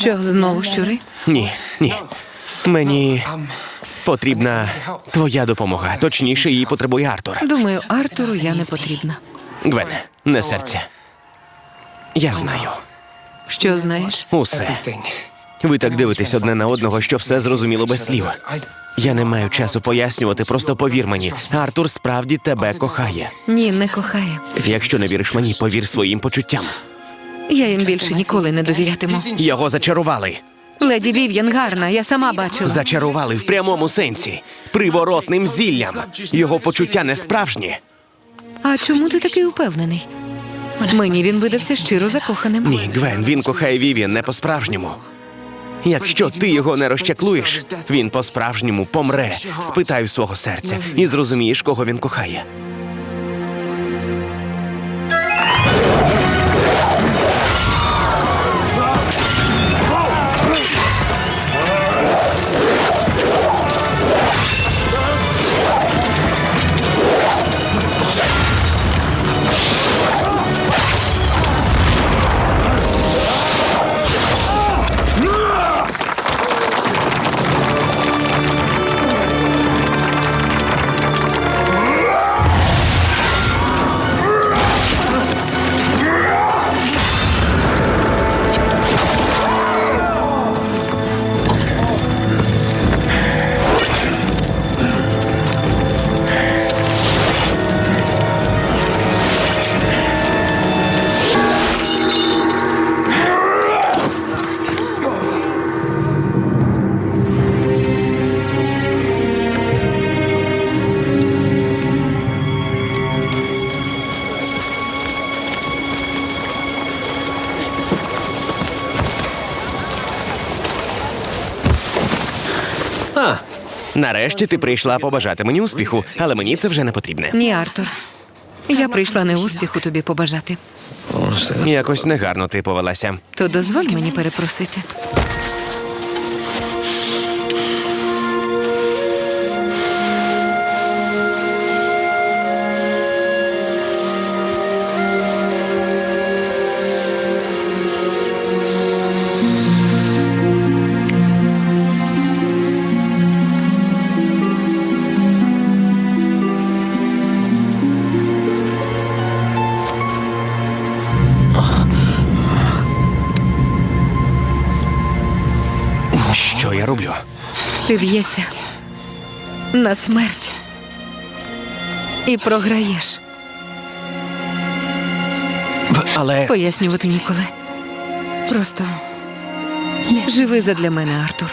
Що знову щури? Ні, ні. Мені потрібна твоя допомога. Точніше, її потребує Артур. Думаю, Артуру я не потрібна. Гвен, не серця. Я знаю. Що знаєш? Усе. Ви так дивитесь одне на одного, що все зрозуміло без слів. Я не маю часу пояснювати, просто повір мені. Артур справді тебе кохає. Ні, не кохає. Якщо не віриш мені, повір своїм почуттям. Я їм більше ніколи не довірятиму. Його зачарували. Леді Вів'ян гарна, я сама бачила. Зачарували в прямому сенсі. Приворотним зіллям. Його почуття не справжні. А чому ти такий упевнений? Мені він видався щиро закоханим. Ні, Гвен, він кохає Вівіан не по-справжньому. Якщо ти його не розчаклуєш, він по-справжньому помре. Спитай у свого серця і зрозумієш, кого він кохає. Нарешті ти прийшла побажати мені успіху, але мені це вже не потрібне. Ні, Артур. Я прийшла не успіху тобі побажати. Якось негарно ти повелася. То дозволь мені перепросити. Ти б'єшся на смерть і програєш. Але Пояснювати ніколи. Просто живи задля мене, Артур.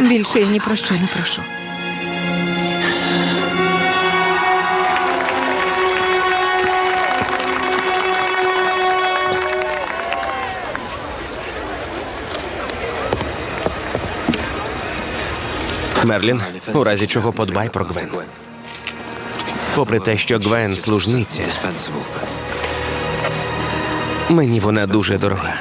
Більше я ні про що не прошу. Мерлін, у разі чого подбай про Гвен. Попри те, що Гвен служниця, мені вона дуже дорога.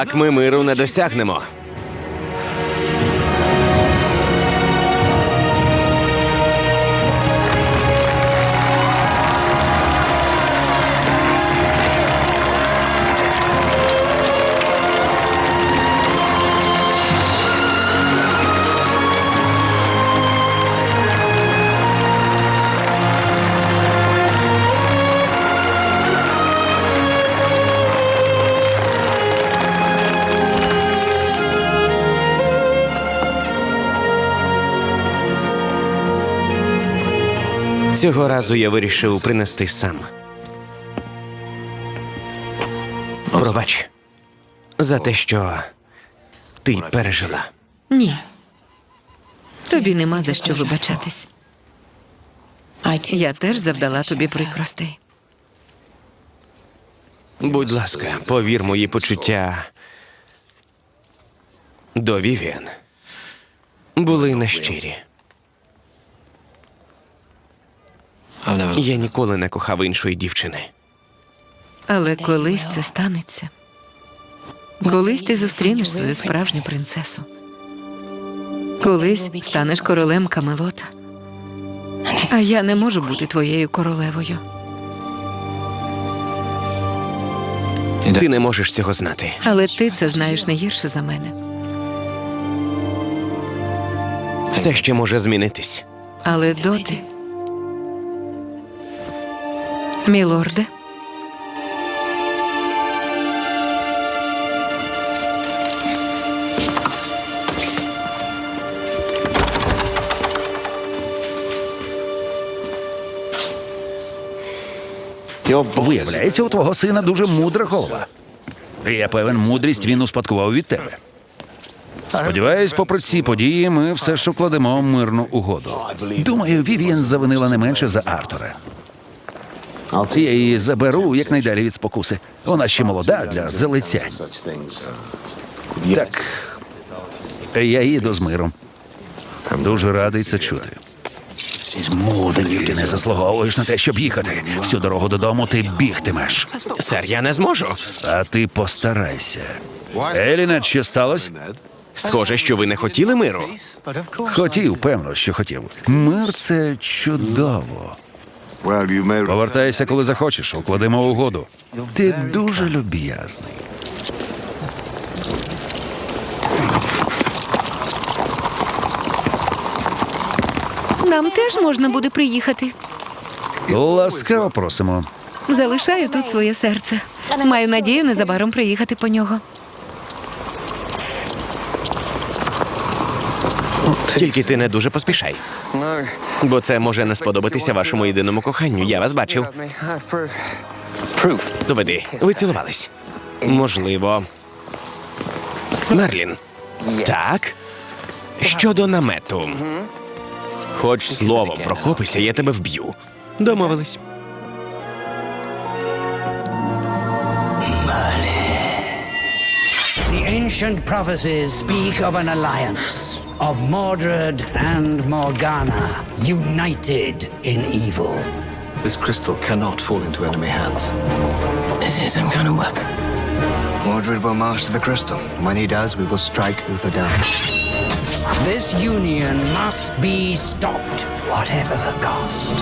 Так ми миру не досягнемо. Цього разу я вирішив принести сам. Пробач за те, що ти пережила. Ні. Тобі нема за що вибачатись. Я теж завдала тобі прикростей. Будь ласка, повір мої почуття до Вівіан були нещирі. Я ніколи не кохав іншої дівчини. Але колись це станеться. Колись ти зустрінеш свою справжню принцесу. Колись станеш королем Камелота. А я не можу бути твоєю королевою. Ти не можеш цього знати. Але ти це знаєш не гірше за мене. Все ще може змінитись. Але доти. Мілорде, Виявляється, у твого сина дуже мудра голова. Я певен, мудрість він успадкував від тебе. Сподіваюсь, попри ці події, ми все ж укладемо мирну угоду. Думаю, Вівіан завинила не менше за Артура. Я її заберу якнайдалі від спокуси. Вона ще молода для залицянь. Так, я їду з миром. Дуже радий це чути. Ти не заслуговуєш на те, щоб їхати. Всю дорогу додому ти бігтимеш. Сер, я не зможу. А ти постарайся. Еліна, що сталося? Схоже, що ви не хотіли миру. Хотів, певно, що хотів. Мир це чудово. Повертайся, коли захочеш, укладемо угоду. Ти дуже люб'язний. нам теж можна буде приїхати. Ласкаво просимо. Залишаю тут своє серце. Маю надію незабаром приїхати по нього. Тільки ти не дуже поспішай, бо це може не сподобатися вашому єдиному коханню. Я вас бачив. Доведи, ви цілувались. Можливо. Мерлін. Так. Щодо намету. Хоч словом прохопися, я тебе вб'ю. Домовились. Ancient prophecies speak of an alliance of Mordred and Morgana united in evil. This crystal cannot fall into enemy hands. This is some kind of weapon? Mordred will master the crystal. When he does, we will strike Uther down. This union must be stopped, whatever the cost.